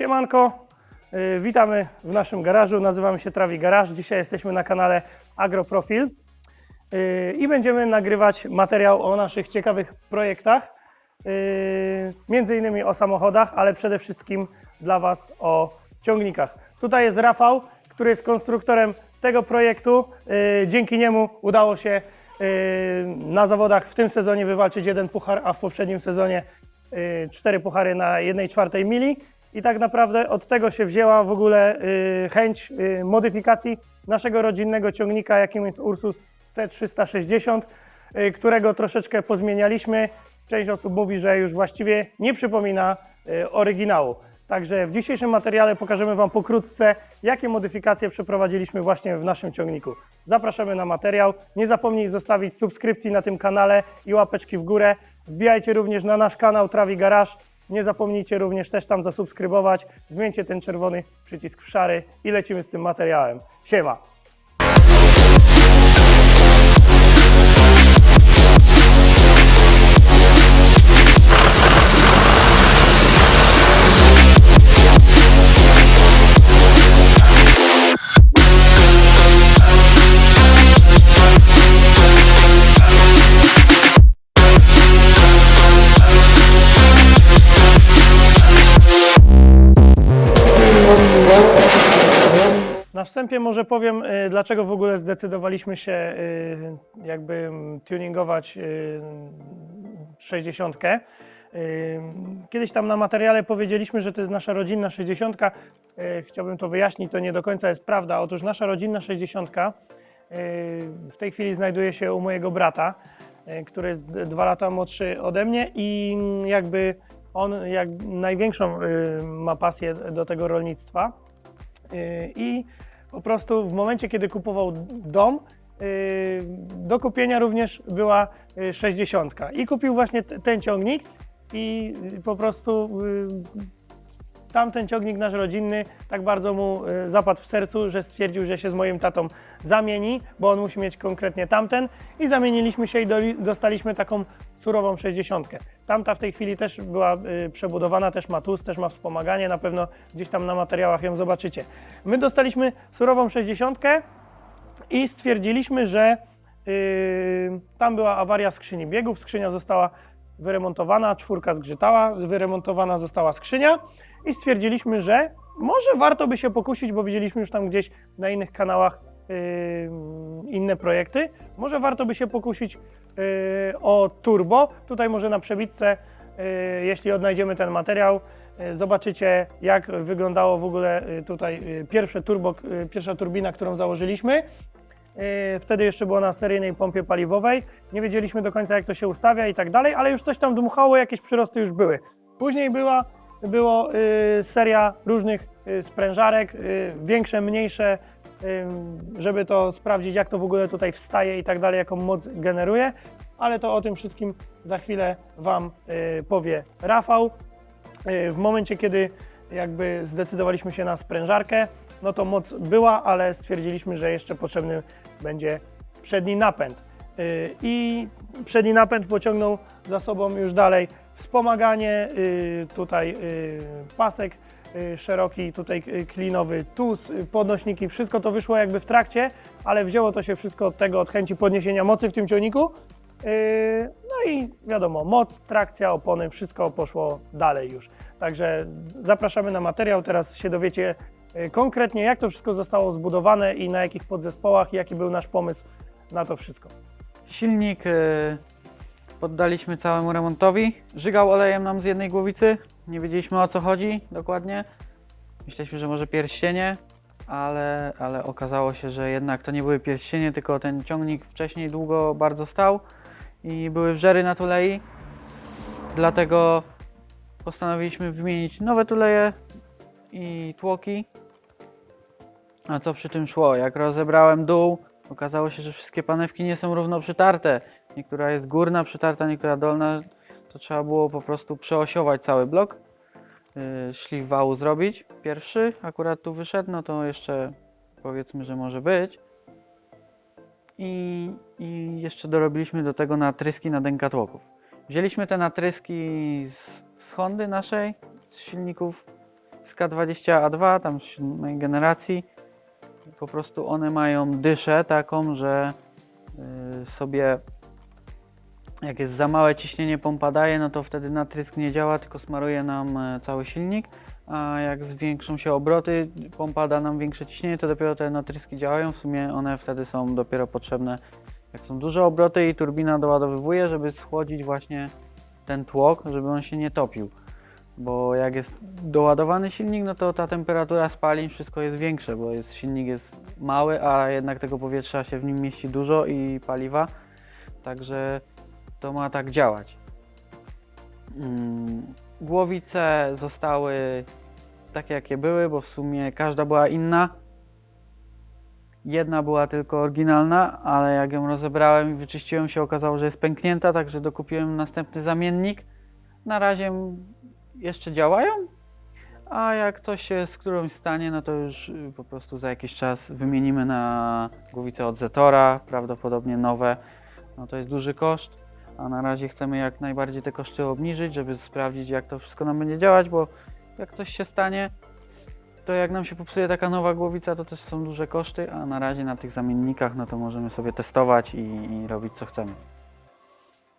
Siemanko, y, witamy w naszym garażu. Nazywamy się Trawi Garaż. Dzisiaj jesteśmy na kanale Agroprofil y, i będziemy nagrywać materiał o naszych ciekawych projektach. y, Między innymi o samochodach, ale przede wszystkim dla Was o ciągnikach. Tutaj jest Rafał, który jest konstruktorem tego projektu. Dzięki niemu udało się na zawodach w tym sezonie wywalczyć jeden puchar, a w poprzednim sezonie cztery puchary na jednej czwartej mili. I tak naprawdę od tego się wzięła w ogóle y, chęć y, modyfikacji naszego rodzinnego ciągnika, jakim jest Ursus C360, y, którego troszeczkę pozmienialiśmy. Część osób mówi, że już właściwie nie przypomina oryginału. Także w dzisiejszym materiale pokażemy Wam pokrótce, jakie modyfikacje przeprowadziliśmy właśnie w naszym ciągniku. Zapraszamy na materiał. Nie zapomnij zostawić subskrypcji na tym kanale i łapeczki w górę. Wbijajcie również na nasz kanał Trawi Garage. Nie zapomnijcie również też tam zasubskrybować. Zmieńcie ten czerwony przycisk w szary i lecimy z tym materiałem. Siema! Na wstępie może powiem, y, dlaczego w ogóle zdecydowaliśmy się y, jakby mm, tuningować y, 60. Y, Kiedyś tam na materiale powiedzieliśmy, że to jest nasza rodzinna 60. Y, Chciałbym to wyjaśnić, to nie do końca jest prawda. Otóż nasza rodzinna 60 y, w tej chwili znajduje się u mojego brata, który jest dwa lata młodszy ode mnie i mm, jakby on jak największą y, ma pasję do tego rolnictwa. Y, I po prostu w momencie, kiedy kupował dom, y, do kupienia również była y, 60. I kupił właśnie ten ciągnik i po prostu tamten ciągnik nasz rodzinny tak bardzo mu y, zapadł w sercu, że stwierdził, że się z moim tatą zamieni, bo on musi mieć konkretnie tamten i zamieniliśmy się i dostaliśmy taką surową 60. Tamta w tej chwili też była y, przebudowana, też ma TUS, też ma wspomaganie, na pewno gdzieś tam na materiałach ją zobaczycie. My dostaliśmy surową 60 i stwierdziliśmy, że y, tam była awaria skrzyni biegów, skrzynia została wyremontowana, czwórka zgrzytała, wyremontowana została skrzynia i stwierdziliśmy, że może warto by się pokusić, bo widzieliśmy już tam gdzieś na innych kanałach y, inne projekty, może warto by się pokusić y, o turbo. Tutaj może na przebitce, y, jeśli odnajdziemy ten materiał, zobaczycie jak wyglądało w ogóle tutaj pierwsze turbo, pierwsza turbina, którą założyliśmy. Wtedy jeszcze było na seryjnej pompie paliwowej. Nie wiedzieliśmy do końca, jak to się ustawia i tak dalej, ale już coś tam dmuchało, jakieś przyrosty już były. Później była, było y, seria różnych y, sprężarek, y, większe, mniejsze, żeby to sprawdzić, jak to w ogóle tutaj wstaje i tak dalej, jaką moc generuje, ale to o tym wszystkim za chwilę Wam powie Rafał. W momencie, kiedy jakby zdecydowaliśmy się na sprężarkę, no to moc była, ale stwierdziliśmy, że jeszcze potrzebny będzie przedni napęd. I przedni napęd pociągnął za sobą już dalej wspomaganie, y, tutaj y, pasek y, szeroki, tutaj klinowy, tus, y, podnośniki, wszystko to wyszło jakby w trakcie, ale wzięło to się wszystko od tego, od chęci podniesienia mocy w tym ciągniku. No i wiadomo, moc, trakcja, opony, wszystko poszło dalej już. Także zapraszamy na materiał, teraz się dowiecie konkretnie, jak to wszystko zostało zbudowane i na jakich podzespołach, jaki był nasz pomysł na to wszystko. Silnik poddaliśmy całemu remontowi. Żygał olejem nam z jednej głowicy. Nie wiedzieliśmy o co chodzi dokładnie. Myśleliśmy, że może pierścienie, ale, ale okazało się, że jednak to nie były pierścienie, tylko ten ciągnik wcześniej długo bardzo stał i były wżery na tulei. Dlatego postanowiliśmy wymienić nowe tuleje i tłoki. A co przy tym szło? Jak rozebrałem dół, okazało się, że wszystkie panewki nie są równo przytarte. Niektóra jest górna przytarta, niektóra dolna. To trzeba było po prostu przeosiować cały blok. Yy, szlif wału zrobić. Pierwszy akurat tu wyszedł, no to jeszcze powiedzmy, że może być. I, I jeszcze dorobiliśmy do tego natryski na dękatłoków. Wzięliśmy te natryski z, z Hondy naszej, z silników z K20A2, tam z siódmej generacji. Po prostu one mają dyszę taką, że y, sobie jak jest za małe ciśnienie pompa daje, no to wtedy natrysk nie działa, tylko smaruje nam e, cały silnik, a jak zwiększą się obroty, pompa da nam większe ciśnienie, to dopiero te natryski działają. W sumie one wtedy są dopiero potrzebne, jak są duże obroty i turbina doładowywuje, żeby schłodzić właśnie ten tłok, żeby on się nie topił. Bo jak jest doładowany silnik, no to ta temperatura spalin, wszystko jest większe, bo jest, silnik jest mały, a jednak tego powietrza się w nim mieści dużo i paliwa. Także to ma tak działać. Mm, Głowice zostały takie jakie były, bo w sumie każda była inna. Jedna była tylko oryginalna, ale jak ją rozebrałem i wyczyściłem się okazało, że jest pęknięta, także dokupiłem następny zamiennik. Na razie jeszcze działają, a jak coś się z którąś stanie, no to już y, po prostu za jakiś czas wymienimy na głowice od Zetora, prawdopodobnie nowe. No to jest duży koszt, a na razie chcemy jak najbardziej te koszty obniżyć, żeby sprawdzić jak to wszystko nam będzie działać, bo jak coś się stanie, to jak nam się popsuje taka nowa głowica, to też są duże koszty, a na razie na tych zamiennikach, no to możemy sobie testować i, i robić co chcemy.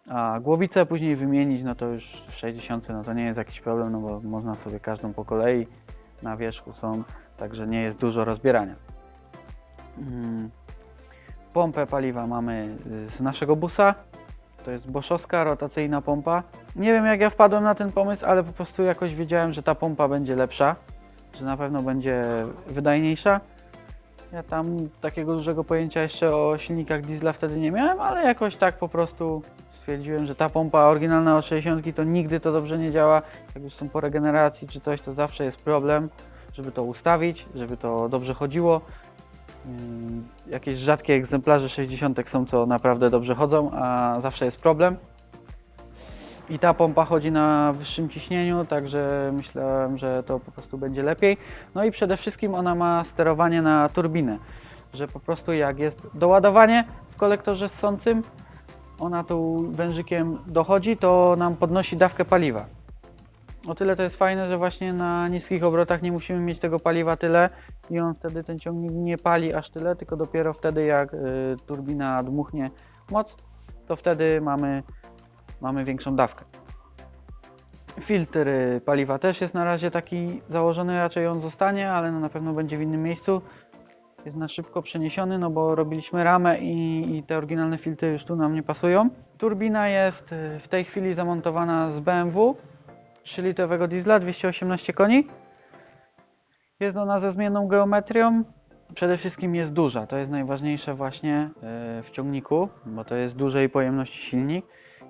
A głowicę później wymienić, no to już w 60, no to nie jest jakiś problem, no bo można sobie każdą po kolei na wierzchu są, także nie jest dużo rozbierania. Mm. Pompę paliwa mamy z naszego busa. To jest boszowska rotacyjna pompa. Nie wiem jak ja wpadłem na ten pomysł, ale po prostu jakoś wiedziałem, że ta pompa będzie lepsza, że na pewno będzie wydajniejsza. Ja tam takiego dużego pojęcia jeszcze o silnikach diesla wtedy nie miałem, ale jakoś tak po prostu stwierdziłem, że ta pompa oryginalna od 60 to nigdy to dobrze nie działa. Jak już są po regeneracji czy coś, to zawsze jest problem, żeby to ustawić, żeby to dobrze chodziło. Ym, Jakieś rzadkie egzemplarze 60 są, co naprawdę dobrze chodzą, a zawsze jest problem. I ta pompa chodzi na wyższym ciśnieniu, także myślałem, że to po prostu będzie lepiej. No i przede wszystkim ona ma sterowanie na turbinę, że po prostu jak jest doładowanie w kolektorze ssącym, ona tu wężykiem dochodzi, to nam podnosi dawkę paliwa. O tyle to jest fajne, że właśnie na niskich obrotach nie musimy mieć tego paliwa tyle i on wtedy ten ciągnik nie pali aż tyle, tylko dopiero wtedy jak y, turbina dmuchnie moc, to wtedy mamy, mamy większą dawkę. Filtr y, paliwa też jest na razie taki założony, raczej on zostanie, ale no na pewno będzie w innym miejscu. Jest na szybko przeniesiony, no bo robiliśmy ramę i, i te oryginalne filtry już tu nam nie pasują. Turbina jest y, w tej chwili zamontowana z BMW 3-litrowego diesla, 218 koni. Jest ona ze zmienną geometrią. Przede wszystkim jest duża, to jest najważniejsze właśnie y, w ciągniku, bo to jest dużej pojemności silnik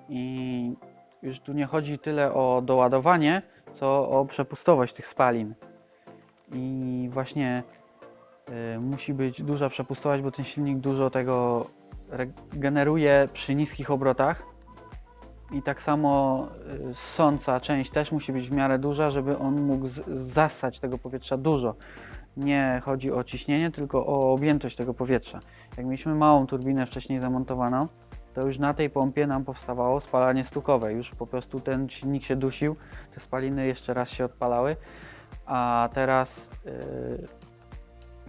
i już tu nie chodzi tyle o doładowanie, co o przepustowość tych spalin. I właśnie y, musi być duża przepustowość, bo ten silnik dużo tego generuje przy niskich obrotach. I tak samo y, ssąca część też musi być w miarę duża, żeby on mógł z- zassać tego powietrza dużo. Nie chodzi o ciśnienie, tylko o objętość tego powietrza. Jak mieliśmy małą turbinę wcześniej zamontowaną, to już na tej pompie nam powstawało spalanie stukowe. Już po prostu ten silnik się dusił, te spaliny jeszcze raz się odpalały, a teraz, yy,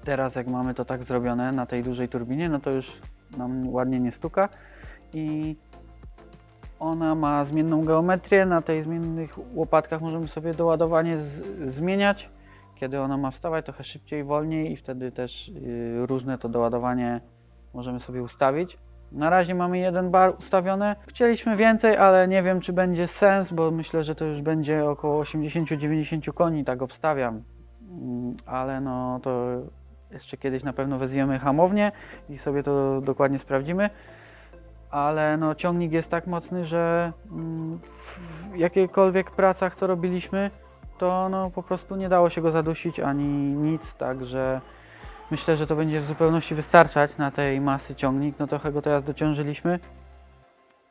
teraz jak mamy to tak zrobione na tej dużej turbinie, no to już nam ładnie nie stuka i ona ma zmienną geometrię. Na tej zmiennych łopatkach możemy sobie doładowanie zmieniać. Kiedy ona ma wstawać trochę szybciej, wolniej i wtedy też yy, różne to doładowanie możemy sobie ustawić. Na razie mamy jeden bar ustawiony. Chcieliśmy więcej, ale nie wiem czy będzie sens, bo myślę, że to już będzie około 80-90 koni, tak obstawiam. Mm, Ale no to jeszcze kiedyś na pewno wezwiemy hamownię i sobie to dokładnie sprawdzimy ale no, ciągnik jest tak mocny, że mm, w jakiejkolwiek pracach, co robiliśmy, to no, po prostu nie dało się go zadusić ani nic, także myślę, że to będzie w zupełności wystarczać na tej masy ciągnik. No trochę go teraz dociążyliśmy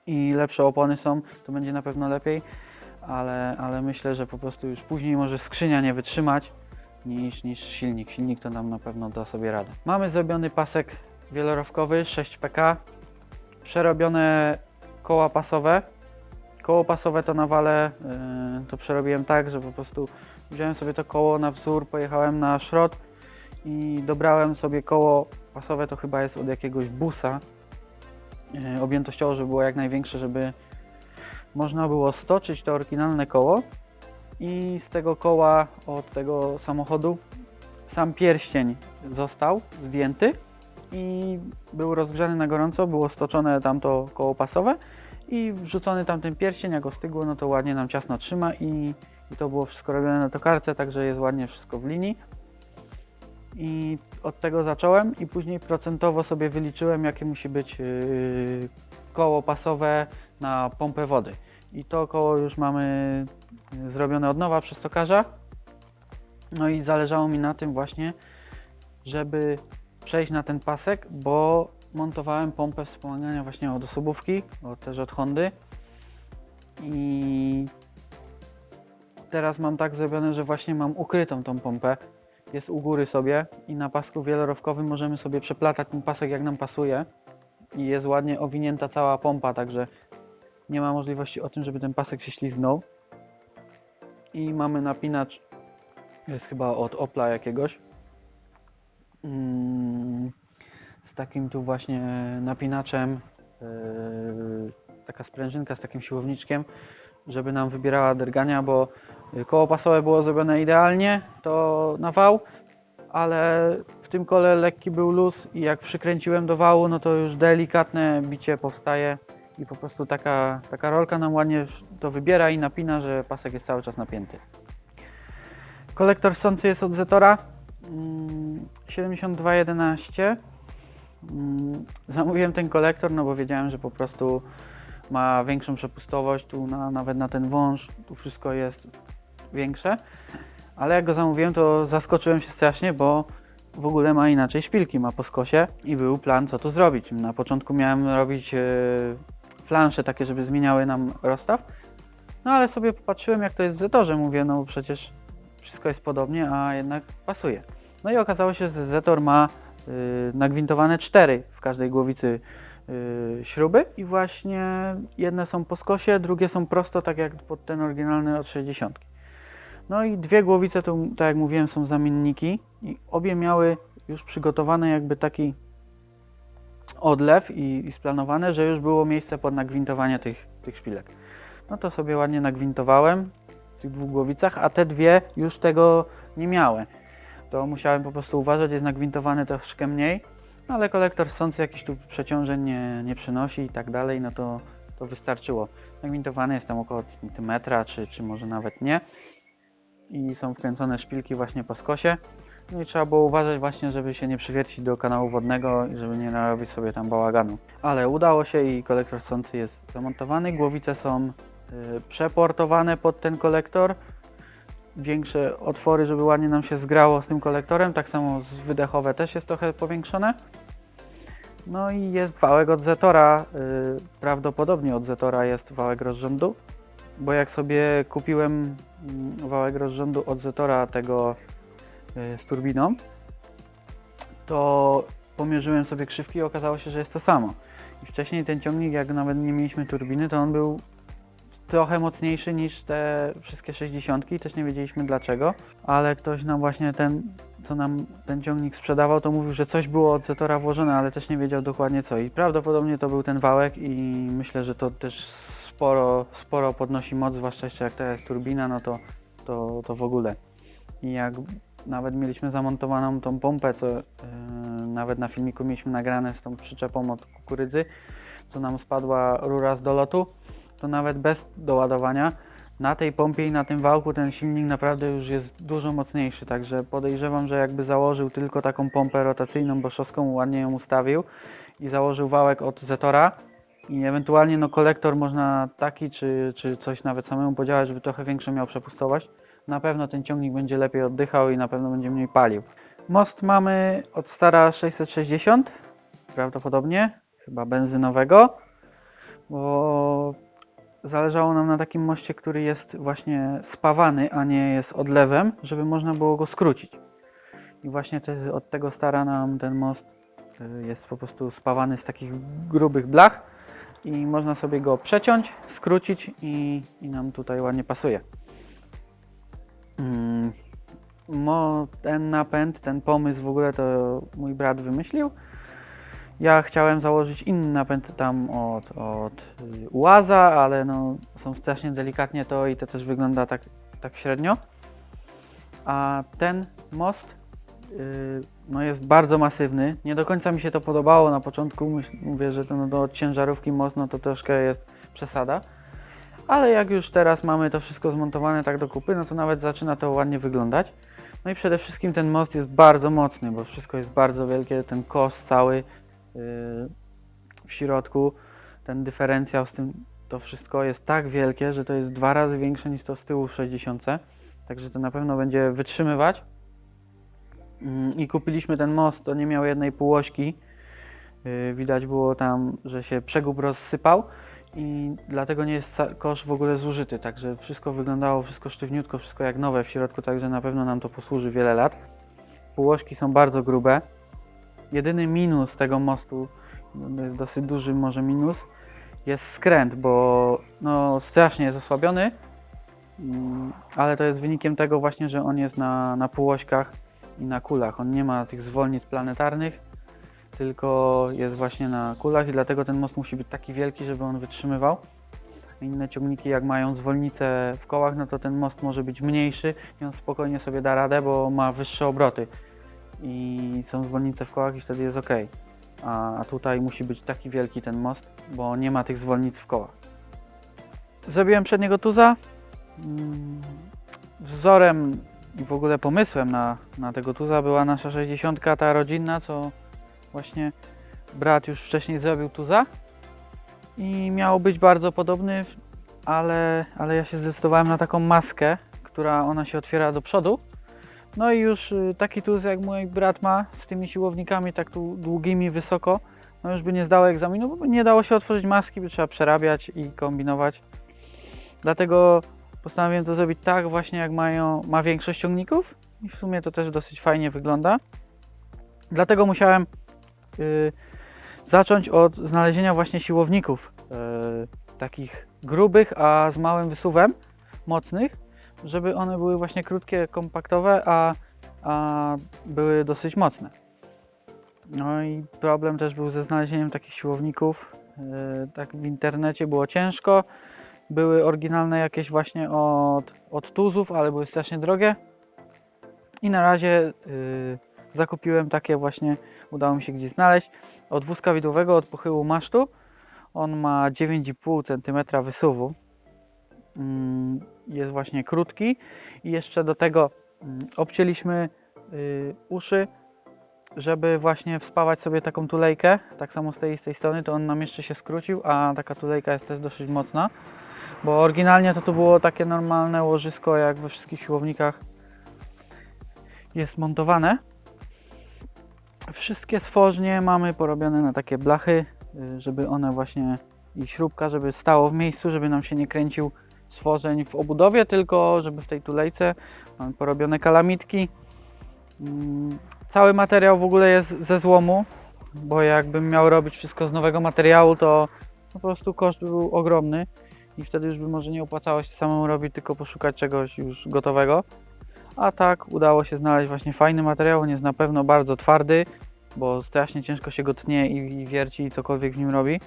i lepsze opony są, to będzie na pewno lepiej, ale, ale myślę, że po prostu już później może skrzynia nie wytrzymać niż, niż silnik. Silnik to nam na pewno da sobie radę. Mamy zrobiony pasek wielorowkowy 6PK, przerobione koła pasowe. Koło pasowe to na wale yy, to przerobiłem tak, że po prostu wziąłem sobie to koło na wzór, pojechałem na szrot i dobrałem sobie koło pasowe, to chyba jest od jakiegoś busa yy, objętościowo, żeby było jak największe, żeby można było stoczyć to oryginalne koło. I z tego koła od tego samochodu sam pierścień został zdjęty i był rozgrzany na gorąco, było stoczone tamto koło pasowe i wrzucony tam ten pierścień, jak ostygło, no to ładnie nam ciasno trzyma i, i to było wszystko robione na tokarce, także jest ładnie wszystko w linii. I od tego zacząłem i później procentowo sobie wyliczyłem, jakie musi być yy, koło pasowe na pompę wody. I to koło już mamy zrobione od nowa przez tokarza. No i zależało mi na tym właśnie, żeby przejść na ten pasek, bo montowałem pompę wspomagania właśnie od osobówki, od, też od Hondy. I teraz mam tak zrobione, że właśnie mam ukrytą tą pompę. Jest u góry sobie i na pasku wielorowkowym możemy sobie przeplatać ten pasek jak nam pasuje. I jest ładnie owinięta cała pompa, także nie ma możliwości o tym, żeby ten pasek się ślizgnął. I mamy napinacz, jest chyba od Opla jakiegoś. Mm, z takim tu właśnie napinaczem, yy, taka sprężynka z takim siłowniczkiem, żeby nam wybierała dergania, bo koło pasowe było zrobione idealnie, to na wał, ale w tym kole lekki był luz i jak przykręciłem do wału, no to już delikatne bicie powstaje i po prostu taka, taka rolka nam ładnie to wybiera i napina, że pasek jest cały czas napięty. Kolektor sący jest od Zetora mm, 7211. Mm, Zamówiłem ten kolektor, no bo wiedziałem, że po prostu ma większą przepustowość, tu na, nawet na ten wąż, tu wszystko jest większe. Ale jak go zamówiłem, to zaskoczyłem się strasznie, bo w ogóle ma inaczej szpilki, ma po skosie i był plan, co tu zrobić. Na początku miałem robić e, flansze takie, żeby zmieniały nam rozstaw, no ale sobie popatrzyłem, jak to jest w Zetorze. Mówię, no przecież wszystko jest podobnie, a jednak pasuje. No i okazało się, że Zetor ma nagwintowane cztery w każdej głowicy y, śruby i właśnie jedne są po skosie, drugie są prosto, tak jak pod ten oryginalny od 60. No i dwie głowice, to tak jak mówiłem, są zamienniki i obie miały już przygotowany jakby taki odlew i, i splanowane, że już było miejsce pod nagwintowanie tych, tych szpilek. No to sobie ładnie nagwintowałem w tych dwóch głowicach, a te dwie już tego nie miały. To musiałem po prostu uważać, jest nagwintowany troszkę mniej, no ale kolektor sący jakiś tu przeciążeń nie, nie przynosi i tak dalej, no to, to wystarczyło. Nagwintowany jest tam około centymetra, czy, czy może nawet nie. I są wkręcone szpilki właśnie po skosie. No i trzeba było uważać właśnie, żeby się nie przywiercić do kanału wodnego i żeby nie narobić sobie tam bałaganu. Ale udało się i kolektor sący jest zamontowany. Głowice są y, przeportowane pod ten kolektor. Większe otwory, żeby ładnie nam się zgrało z tym kolektorem. Tak samo z wydechowe też jest trochę powiększone. No i jest wałek od Zetora. y, Prawdopodobnie od Zetora jest wałek rozrządu. Bo jak sobie kupiłem mm, wałek rozrządu od Zetora tego y, z turbiną, to pomierzyłem sobie krzywki i okazało się, że jest to samo. I wcześniej ten ciągnik, jak nawet nie mieliśmy turbiny, to on był trochę mocniejszy niż te wszystkie 60, też nie wiedzieliśmy dlaczego, ale ktoś nam właśnie ten, co nam ten ciągnik sprzedawał, to mówił, że coś było od Zetora włożone, ale też nie wiedział dokładnie co. I prawdopodobnie to był ten wałek i myślę, że to też sporo, sporo podnosi moc, zwłaszcza jeszcze jak jest turbina, no to, to, to w ogóle. I jak nawet mieliśmy zamontowaną tą pompę, co yy, nawet na filmiku mieliśmy nagrane z tą przyczepą od kukurydzy, co nam spadła rura z dolotu, to nawet bez doładowania na tej pompie i na tym wałku ten silnik naprawdę już jest dużo mocniejszy, także podejrzewam, że jakby założył tylko taką pompę rotacyjną boszowską, ładnie ją ustawił i założył wałek od Zetora i ewentualnie no kolektor można taki czy, czy coś nawet samemu podziałać, żeby trochę większą miał przepustowość. Na pewno ten ciągnik będzie lepiej oddychał i na pewno będzie mniej palił. Most mamy od stara 660, prawdopodobnie, chyba benzynowego, bo zależało nam na takim moście, który jest właśnie spawany, a nie jest odlewem, żeby można było go skrócić. I właśnie te, od tego stara nam ten most y, jest po prostu spawany z takich grubych blach, i można sobie go przeciąć, skrócić i, i nam tutaj ładnie pasuje. Mm, Mo, ten napęd, ten pomysł w ogóle to mój brat wymyślił. Ja chciałem założyć inny napęd tam od, od y, Ułaza, ale no, są strasznie delikatnie to i to też wygląda tak, tak średnio. A ten most y, no jest bardzo masywny. Nie do końca mi się to podobało na początku. Mówię, że to no, do ciężarówki most no to troszkę jest przesada. Ale jak już teraz mamy to wszystko zmontowane tak do kupy, no to nawet zaczyna to ładnie wyglądać. No i przede wszystkim ten most jest bardzo mocny, bo wszystko jest bardzo wielkie, ten kos cały w środku, ten dyferencjał z tym, to wszystko jest tak wielkie, że to jest dwa razy większe niż to z tyłu w 60. Także to na pewno będzie wytrzymywać. Mm, I kupiliśmy ten most, to nie miał jednej półośki. Yy, Widać było tam, że się przegub rozsypał i dlatego nie jest kosz w ogóle zużyty, także wszystko wyglądało, wszystko sztywniutko, wszystko jak nowe w środku, także na pewno nam to posłuży wiele lat. Półośki są bardzo grube. Jedyny minus tego mostu, no jest dosyć duży może minus, jest skręt, bo no strasznie jest osłabiony, mm, ale to jest wynikiem tego właśnie, że on jest na, na półośkach i na kulach. On nie ma tych zwolnic planetarnych, tylko jest właśnie na kulach i dlatego ten most musi być taki wielki, żeby on wytrzymywał. Inne ciągniki jak mają zwolnicę w kołach, no to ten most może być mniejszy i on spokojnie sobie da radę, bo ma wyższe obroty i są zwolnice w kołach i wtedy jest ok. A tutaj musi być taki wielki ten most, bo nie ma tych zwolnic w kołach. Zrobiłem przedniego tuza. Mm, Wzorem i w ogóle pomysłem na, na tego tuza była nasza 60, ta rodzinna, co właśnie brat już wcześniej zrobił tuza i miał być bardzo podobny, ale, ale ja się zdecydowałem na taką maskę, która ona się otwiera do przodu. No i już y, taki tuz jak mój brat ma z tymi siłownikami tak tu długimi, wysoko, no już by nie zdało egzaminu, bo nie dało się otworzyć maski, by trzeba przerabiać i kombinować. Dlatego postanowiłem to zrobić tak właśnie jak mają, ma większość ciągników i w sumie to też dosyć fajnie wygląda. Dlatego musiałem y, zacząć od znalezienia właśnie siłowników y, takich grubych, a z małym wysuwem, mocnych, żeby one były właśnie krótkie, kompaktowe, a, a były dosyć mocne. No i problem też był ze znalezieniem takich siłowników. y, tak w internecie było ciężko. Były oryginalne jakieś właśnie od, od tuzów, ale były strasznie drogie. I na razie y, zakupiłem takie właśnie, udało mi się gdzieś znaleźć, od wózka widłowego od pochyłu masztu. On ma 9,5 cm wysuwu. Mm, Jest właśnie krótki i jeszcze do tego mm, obcięliśmy y, uszy, żeby właśnie wspawać sobie taką tulejkę. Tak samo z tej z tej strony, to on nam jeszcze się skrócił, a taka tulejka jest też dosyć mocna. Bo oryginalnie to to było takie normalne łożysko, jak we wszystkich siłownikach jest montowane. Wszystkie stworznie mamy porobione na takie blachy, y, żeby one właśnie i śrubka, żeby stało w miejscu, żeby nam się nie kręcił stworzeń w obudowie, tylko żeby w tej tulejce mamy porobione kalamitki. Mm, Cały materiał w ogóle jest ze złomu, bo jakbym miał robić wszystko z nowego materiału, to po prostu koszt był ogromny i wtedy już by może nie opłacało się samemu robić, tylko poszukać czegoś już gotowego. A tak udało się znaleźć właśnie fajny materiał, on jest na pewno bardzo twardy, bo strasznie ciężko się go tnie i, wierci i cokolwiek w nim robi.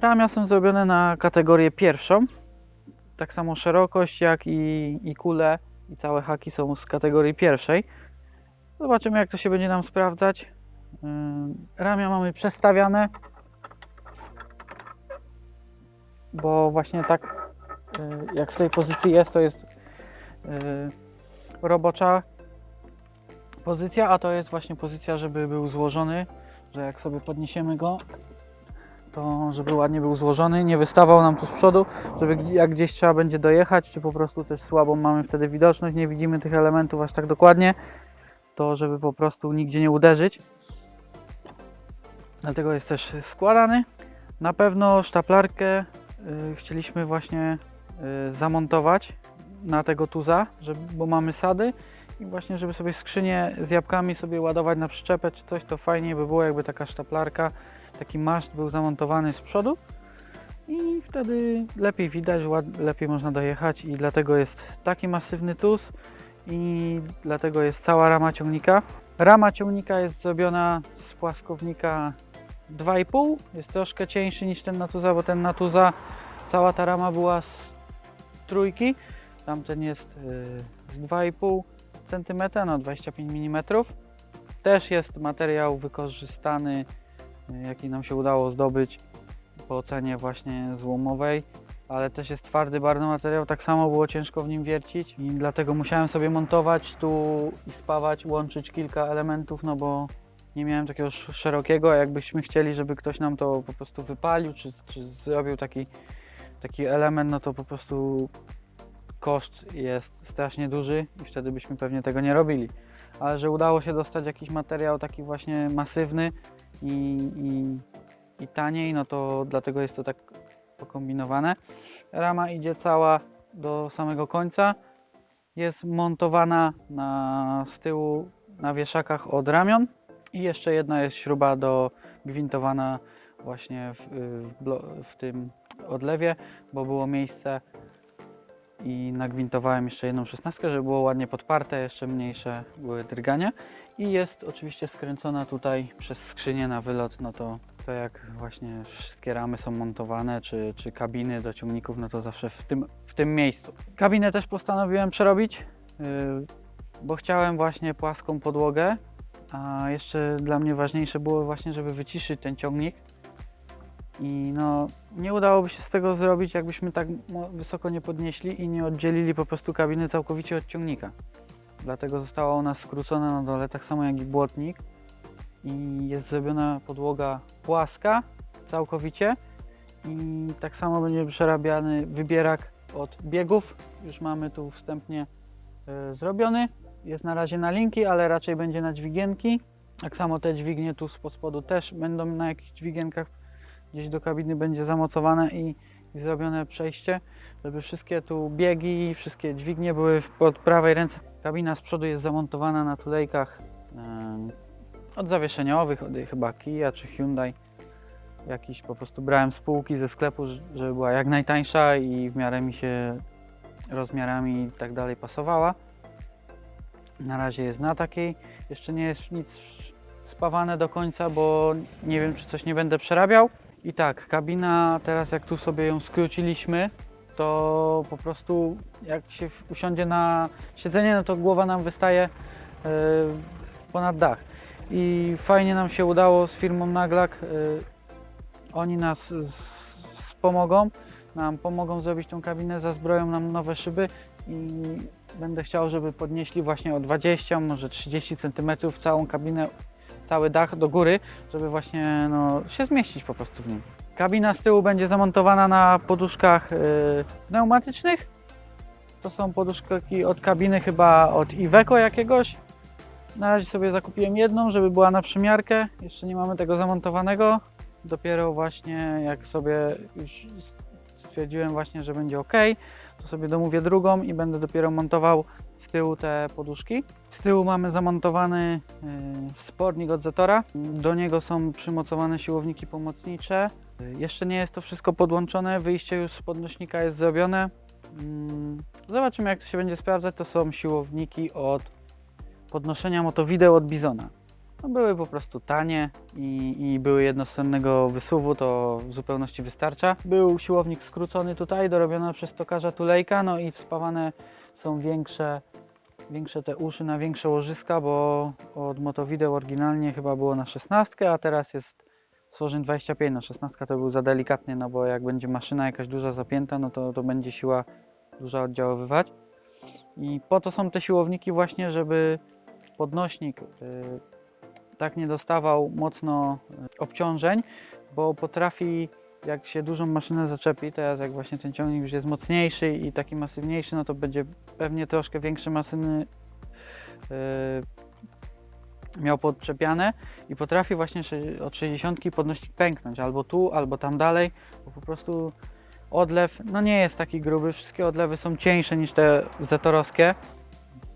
Ramię są zrobione na kategorię pierwszą. Tak samo szerokość jak i, i kule i całe haki są z kategorii pierwszej. Zobaczymy jak to się będzie nam sprawdzać. Ym, Ramię mamy przestawiane, bo właśnie tak y, jak w tej pozycji jest, to jest y, robocza pozycja, a to jest właśnie pozycja, żeby był złożony, że jak sobie podniesiemy go, to żeby ładnie był złożony, nie wystawał nam tu z przodu, żeby jak gdzieś trzeba będzie dojechać, czy po prostu też słabą mamy wtedy widoczność, nie widzimy tych elementów aż tak dokładnie, to żeby po prostu nigdzie nie uderzyć. Dlatego jest też składany. Na pewno sztaplarkę y, chcieliśmy właśnie y, zamontować na tego tuza, żeby, bo mamy sady i właśnie żeby sobie skrzynię z jabłkami sobie ładować na przyczepę czy coś, to fajnie by było jakby taka sztaplarka, taki maszt był zamontowany z przodu i wtedy lepiej widać, lepiej można dojechać i dlatego jest taki masywny tus i dlatego jest cała rama ciągnika. Rama ciągnika jest zrobiona z płaskownika 2,5, jest troszkę cieńszy niż ten Natuza, bo ten Natuza, cała ta rama była z trójki, tamten jest y, z 2,5 cm, no 25 mm. Też jest materiał wykorzystany, jaki nam się udało zdobyć po ocenie właśnie złomowej, ale też jest twardy bardzo materiał, tak samo było ciężko w nim wiercić i dlatego musiałem sobie montować tu i spawać, łączyć kilka elementów, no bo nie miałem takiego sz- szerokiego, a jakbyśmy chcieli, żeby ktoś nam to po prostu wypalił, czy, czy zrobił taki, taki element, no to po prostu koszt jest strasznie duży i wtedy byśmy pewnie tego nie robili. Ale że udało się dostać jakiś materiał taki właśnie masywny i, i, i taniej, no to dlatego jest to tak pokombinowane. Rama idzie cała do samego końca. Jest montowana na, z tyłu na wieszakach od ramion i jeszcze jedna jest śruba do gwintowana właśnie w, w, w tym odlewie, bo było miejsce i nagwintowałem jeszcze jedną szesnastkę, żeby było ładnie podparte, jeszcze mniejsze były drgania i jest oczywiście skręcona tutaj przez skrzynię na wylot, no to, to jak właśnie wszystkie ramy są montowane, czy, czy kabiny do ciągników, no to zawsze w tym, w tym miejscu. Kabinę też postanowiłem przerobić, yy, bo chciałem właśnie płaską podłogę, a jeszcze dla mnie ważniejsze było właśnie, żeby wyciszyć ten ciągnik. I no, nie udałoby się z tego zrobić, jakbyśmy tak wysoko nie podnieśli i nie oddzielili po prostu kabiny całkowicie od ciągnika. Dlatego została ona skrócona na dole, tak samo jak i błotnik. I jest zrobiona podłoga płaska całkowicie. I tak samo będzie przerabiany wybierak od biegów. Już mamy tu wstępnie e, zrobiony. Jest na razie na linki, ale raczej będzie na dźwigienki. Tak samo te dźwignie tu spod spodu też będą na jakichś dźwigienkach. Gdzieś do kabiny będzie zamocowane i, i zrobione przejście, żeby wszystkie tu biegi, wszystkie dźwignie były pod prawej ręce. Kabina z przodu jest zamontowana na tulejkach em, od zawieszeniowych, od chyba Kia czy Hyundai. Jakiś po prostu brałem z półki ze sklepu, żeby była jak najtańsza i w miarę mi się rozmiarami i tak dalej pasowała. Na razie jest na takiej. Jeszcze nie jest nic spawane do końca, bo nie wiem, czy coś nie będę przerabiał. I tak, kabina, teraz jak tu sobie ją skróciliśmy, to po prostu jak się usiądzie na siedzenie, no to głowa nam wystaje e, ponad dach. I fajnie nam się udało z firmą Naglak. e, oni nas wspomogą, nam pomogą zrobić tą kabinę, zazbroją nam nowe szyby i będę chciał, żeby podnieśli właśnie o 20, może 30 cm całą kabinę, cały dach do góry, żeby właśnie no, się zmieścić po prostu w nim. Kabina z tyłu będzie zamontowana na poduszkach yy, pneumatycznych. To są poduszki od kabiny chyba od Iveco jakiegoś. Na razie sobie zakupiłem jedną, żeby była na przymiarkę. Jeszcze nie mamy tego zamontowanego. Dopiero właśnie jak sobie już stwierdziłem właśnie, że będzie ok, to sobie domówię drugą i będę dopiero montował z tyłu te poduszki. Z tyłu mamy zamontowany yy, wspornik od Zetora. Do niego są przymocowane siłowniki pomocnicze. Yy, Jeszcze nie jest to wszystko podłączone, wyjście już z podnośnika jest zrobione. Mm, Zobaczymy jak to się będzie sprawdzać. To są siłowniki od podnoszenia motowideł od Bizona. No, były po prostu tanie i, i były jednostronnego wysuwu, to w zupełności wystarcza. Był siłownik skrócony tutaj, dorobiony przez tokarza Tulejka, no i wspawane są większe, większe te uszy na większe łożyska, bo od motowideł oryginalnie chyba było na 16, a teraz jest stworzeń 25 na 16 to był za delikatnie, no bo jak będzie maszyna jakaś duża zapięta, no to, to będzie siła duża oddziaływać. I po to są te siłowniki właśnie, żeby podnośnik y, tak nie dostawał mocno y, obciążeń, bo potrafi jak się dużą maszynę zaczepi, teraz jak właśnie ten ciągnik już jest mocniejszy i taki masywniejszy, no to będzie pewnie troszkę większe maszyny yy, miał podczepiane i potrafi właśnie od 60 podnośnik pęknąć albo tu, albo tam dalej, bo po prostu odlew no nie jest taki gruby, wszystkie odlewy są cieńsze niż te zetorowskie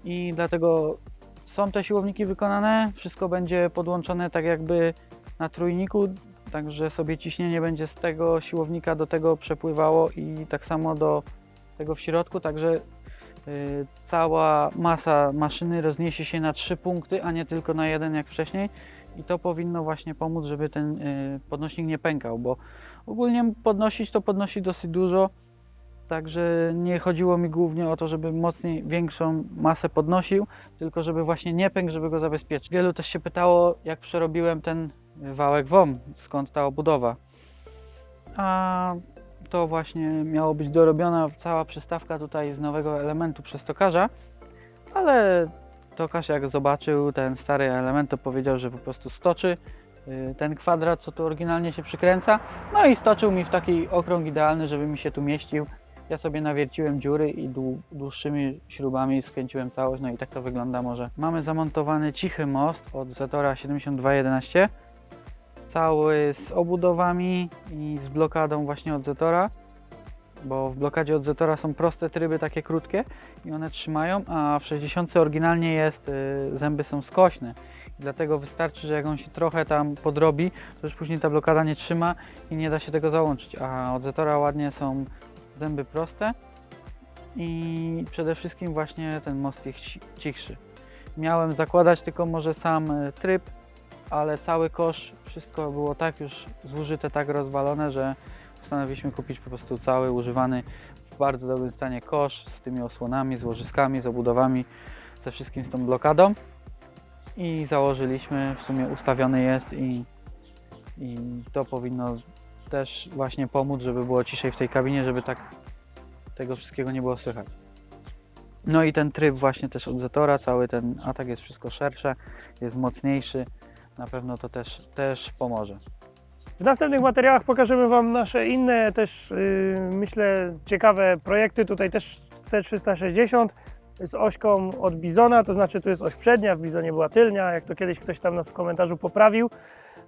i dlatego są te siłowniki wykonane, wszystko będzie podłączone tak jakby na trójniku, także sobie ciśnienie będzie z tego siłownika do tego przepływało i tak samo do tego w środku, także y, cała masa maszyny rozniesie się na trzy punkty, a nie tylko na jeden jak wcześniej. I to powinno właśnie pomóc, żeby ten y, podnośnik nie pękał, bo ogólnie podnosić to podnosi dosyć dużo, także nie chodziło mi głównie o to, żeby mocniej większą masę podnosił, tylko żeby właśnie nie pękł, żeby go zabezpieczyć. Wielu też się pytało, jak przerobiłem ten wałek WOM, skąd ta obudowa. A to właśnie miało być dorobiona cała przystawka tutaj z nowego elementu przez tokarza, ale tokarz jak zobaczył ten stary element, to powiedział, że po prostu stoczy y, ten kwadrat, co tu oryginalnie się przykręca, no i stoczył mi w taki okrąg idealny, żeby mi się tu mieścił. Ja sobie nawierciłem dziury i dłu- dłuższymi śrubami skręciłem całość, no i tak to wygląda może. Mamy zamontowany cichy most od Zetora 7211, cały z obudowami i z blokadą właśnie od Zetora, bo w blokadzie od Zetora są proste tryby takie krótkie i one trzymają, a w 60 oryginalnie jest, y, zęby są skośne. Dlatego wystarczy, że jak on się trochę tam podrobi, to już później ta blokada nie trzyma i nie da się tego załączyć, a od Zetora ładnie są zęby proste i przede wszystkim właśnie ten most jest ci- cichszy. Miałem zakładać tylko może sam y, tryb, ale cały kosz, wszystko było tak już zużyte, tak rozwalone, że postanowiliśmy kupić po prostu cały używany w bardzo dobrym stanie kosz z tymi osłonami, z łożyskami, z obudowami, ze wszystkim z tą blokadą i założyliśmy, w sumie ustawiony jest i, i to powinno też właśnie pomóc, żeby było ciszej w tej kabinie, żeby tak tego wszystkiego nie było słychać. No i ten tryb właśnie też od Zetora, cały ten atak jest wszystko szersze, jest mocniejszy, na pewno to też, też pomoże. W następnych materiałach pokażemy Wam nasze inne też yy, myślę ciekawe projekty. Tutaj też C360 z ośką od Bizona, to znaczy tu jest oś przednia, w Bizonie była tylnia, jak to kiedyś ktoś tam nas w komentarzu poprawił.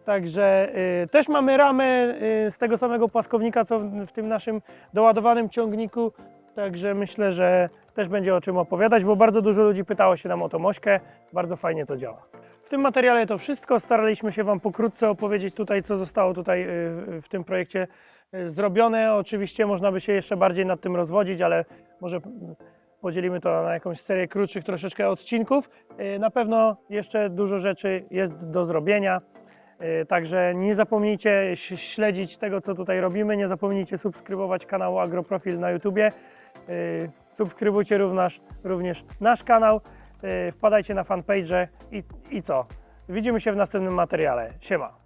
Także yy, też mamy ramę yy, z tego samego płaskownika, co w, w tym naszym doładowanym ciągniku. Także myślę, że też będzie o czym opowiadać, bo bardzo dużo ludzi pytało się nam o tą ośkę. Bardzo fajnie to działa. W tym materiale to wszystko. Staraliśmy się Wam pokrótce opowiedzieć tutaj, co zostało tutaj y, w tym projekcie y, zrobione. Oczywiście można by się jeszcze bardziej nad tym rozwodzić, ale może podzielimy to na jakąś serię krótszych troszeczkę odcinków. Y, Na pewno jeszcze dużo rzeczy jest do zrobienia. Także nie zapomnijcie śledzić tego, co tutaj robimy. Nie zapomnijcie subskrybować kanału Agroprofil na YouTubie. Subskrybujcie również, również nasz kanał. Y, Wpadajcie na fanpage i, i co? Widzimy się w następnym materiale. Siema.